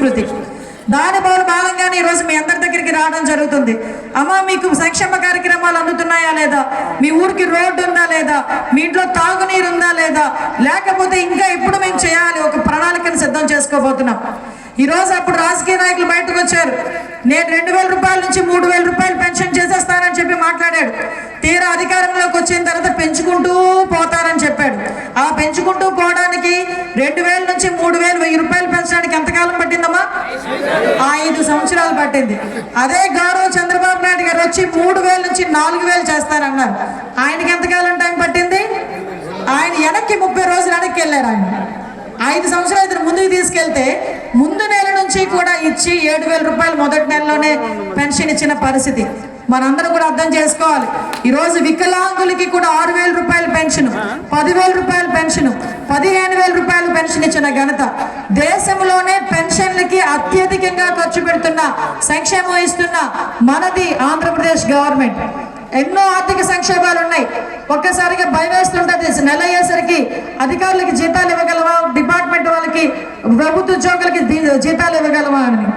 సంస్కృతి. దాని బదులు భాగంగానే ఈరోజు మీ అందరి దగ్గరికి రావడం జరుగుతుంది. అమ్మ మీకు సంక్షేమ కార్యక్రమాలు అందుతున్నాయా లేదా? మీ ఊరికి రోడ్డు ఉందా లేదా? మీ ఇంట్లో తాగునీరు ఉందా లేదా? లేకపోతే ఇంకా ఎప్పుడు మేము చేయాలి? ఒక ప్రణాళికను సిద్ధం చేసుకోబోతున్నాం. ఈ రోజు అప్పుడు రాజకీయ నాయకులు బయటకు వచ్చారు. నేను రెండు వేల రూపాయల నుంచి మూడు వేల రూపాయలు పెన్షన్ చేసేస్తానని చెప్పి మాట్లాడాడు. తీరా అధికారంలోకి వచ్చిన తర్వాత పెంచుకుంటూ అని చెప్పాడు. ఆ పెంచుకుంటూ పోవడానికి రెండు వేల నుంచి మూడు వేలు వెయ్యి రూపాయలు పెంచడానికి ఎంతకాలం పట్టిందమ్మా? ఐదు సంవత్సరాలు పట్టింది. అదే గౌరవ చంద్రబాబు నాయుడు గారు వచ్చి మూడు వేల నుంచి నాలుగు వేలు చేస్తారన్నారు ఆయనకి ఎంతకాలం టైం పట్టింది? ఆయన వెనక్కి ముప్పై రోజులు వెనక్కి వెళ్ళారు ఆయన. ఐదు సంవత్సరాలు ఇతను ముందుకు తీసుకెళ్తే ముందు నెల నుంచి కూడా ఇచ్చి ఏడు వేల రూపాయలు మొదటి నెలలోనే పెన్షన్ ఇచ్చిన పరిస్థితి. మనందరం కూడా అర్థం చేసుకోవాలి. ఈరోజు వికలాంగులకి కూడా ఆరు వేలు పెన్షన్. పదివేల రూపాయల పెన్షన్. పదిహేను వేల రూపాయల పెన్షన్ ఇచ్చిన ఘనత. దేశంలోనే పెన్షన్లకి అత్యధికంగా ఖర్చు పెడుతున్న సంక్షేమం ఇస్తున్న మనది ఆంధ్రప్రదేశ్ గవర్నమెంట్. ఎన్నో ఆర్థిక సంక్షేమాలు ఉన్నాయి. ఒక్కసారిగా భయం వేస్తుంటుంది. నెల అయ్యేసరికి అధికారులకి జీతాలు ఇవ్వగలవా డిపార్ట్మెంట్ వాళ్ళకి ప్రభుత్వ ఉద్యోగులకి జీతాలు ఇవ్వగలవా అని.